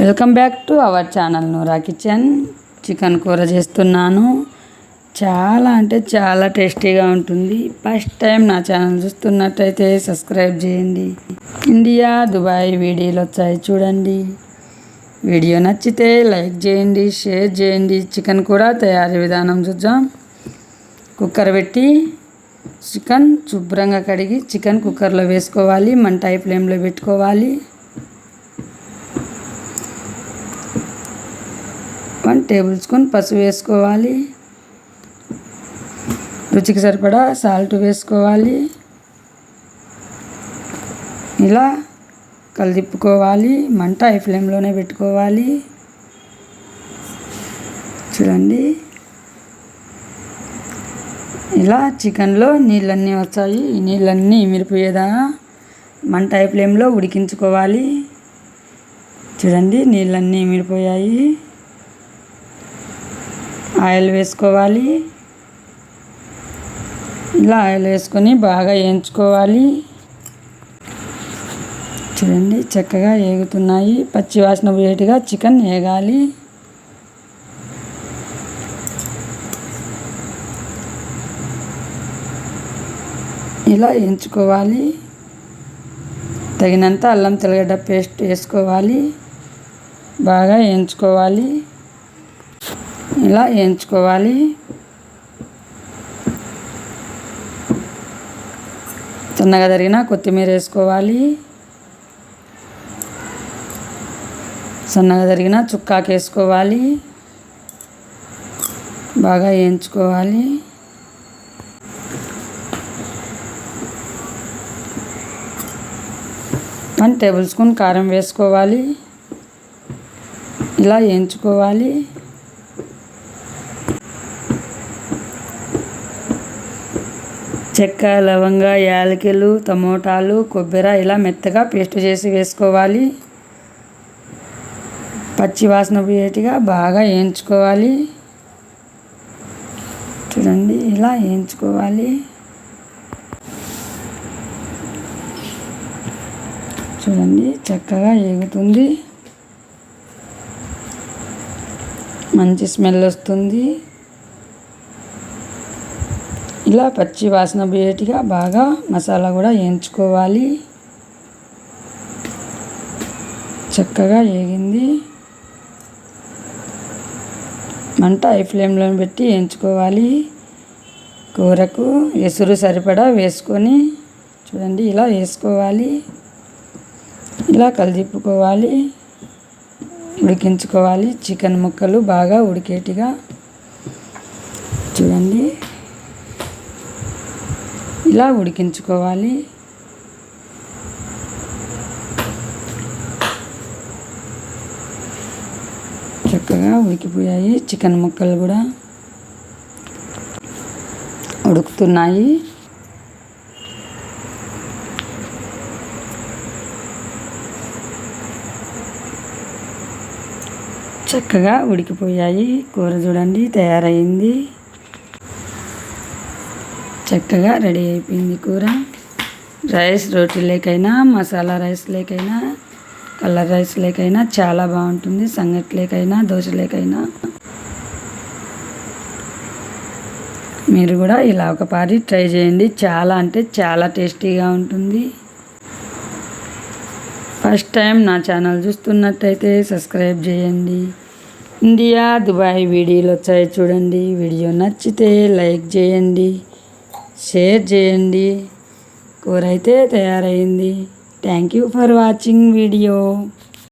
Welcome back to our channel Noora kitchen. Chicken కూర చేస్తున్నాను. చాలా అంటే చాలా టేస్టీగా ఉంటుంది. ఫస్ట్ టైం నా ఛానల్ చూస్తున్నట్టయితే సబ్స్క్రైబ్ చేయండి. ఇండియా దుబాయ్ వీడియోలు వచ్చాయి చూడండి. వీడియో నచ్చితే లైక్ చేయండి షేర్ చేయండి. చికెన్ కూడా తయారీ విధానం చూద్దాం. కుక్కర్ పెట్టి చికెన్ శుభ్రంగా కడిగి చికెన్ కుక్కర్లో వేసుకోవాలి. మంట ఫ్లేమ్లో పెట్టుకోవాలి. వేసుకొని టేబుల్ స్పూన్ పసుపు వేసుకోవాలి. రుచికి సరిపడా సాల్ట్ వేసుకోవాలి. ఇలా కలిదిప్పుకోవాలి. మంట హై ఫ్లేమ్లోనే పెట్టుకోవాలి. చూడండి. ఇలా చికెన్లో నీళ్ళన్నీ వచ్చాయి. ఈ నీళ్ళన్నీ మిరిపోయేదా? మంట హై ఫ్లేమ్లో ఉడికించుకోవాలి. చూడండి నీళ్ళన్నీ మిరిపోయాయి. ఆయిల్ వేసుకోవాలి. ఇలా ఆయిల్ వేసుకొని బాగా వేయించుకోవాలి. చూడండి చక్కగా ఏగుతున్నాయి పచ్చి వాసన వేటిగా చికెన్ వేగాలి. ఇలా వేయించుకోవాలి. తగినంత అల్లం తెల్లగడ్డ పేస్ట్ వేసుకోవాలి. బాగా వేయించుకోవాలి. ఇలా వేయించుకోవాలి చిన్నగా తరిగిన కొత్తిమీర వేసుకోవాలి. సన్నగా తరిగిన చుక్కాకు వేసుకోవాలి. బాగా వేయించుకోవాలి వన్ టేబుల్ స్పూన్ కారం వేసుకోవాలి. ఇలా వేయించుకోవాలి చెక్క లవంగ యాలకులు టమోటాలు కొబ్బరి ఇలా మెత్తగా పేస్ట్ చేసి వేసుకోవాలి. పచ్చి వాసన పోయేటిగా బాగా వేయించుకోవాలి. చూడండి ఇలా వేయించుకోవాలి. చూడండి చక్కగా ఏగుతుంది. మంచి స్మెల్ వస్తుంది. ఇలా పచ్చి వాసన పోయేటిగా బాగా మసాలా కూడా వేయించుకోవాలి. చక్కగా వేగింది. మంట హై ఫ్లేమ్లో పెట్టి వేయించుకోవాలి. కూరకు ఎసురు సరిపడా వేసుకొని చూడండి ఇలా వేసుకోవాలి. ఇలా కలిదిప్పుకోవాలి. ఉడికించుకోవాలి. చికెన్ ముక్కలు బాగా ఉడికేటిగా చూడండి. ఇలా ఉడికించుకోవాలి. చక్కగా ఉడికిపోయాయి చికెన్ ముక్కలు కూడా. ఉడుకుతున్నాయి. చక్కగా ఉడికిపోయాయి. కూర చూడండి తయారైంది. చక్కగా రెడీ అయిపోయింది కూర. రైస్ రోటీలేకైనా మసాలా రైస్ లేకైనా కలర్ రైస్ లేకైనా చాలా బాగుంటుంది. సంగటి లేకైనా దోశ లేకైనా. మీరు కూడా ఇలా ఒకపారి ట్రై చేయండి. చాలా అంటే చాలా టేస్టీగా ఉంటుంది. ఫస్ట్ టైం నా ఛానల్ చూస్తున్నట్టయితే సబ్స్క్రైబ్ చేయండి. ఇండియా దుబాయ్ వీడియోలు వచ్చాయి చూడండి. వీడియో నచ్చితే లైక్ చేయండి. షేర్ చేయండి. కూర అయితే తయారైంది. Thank you for watching video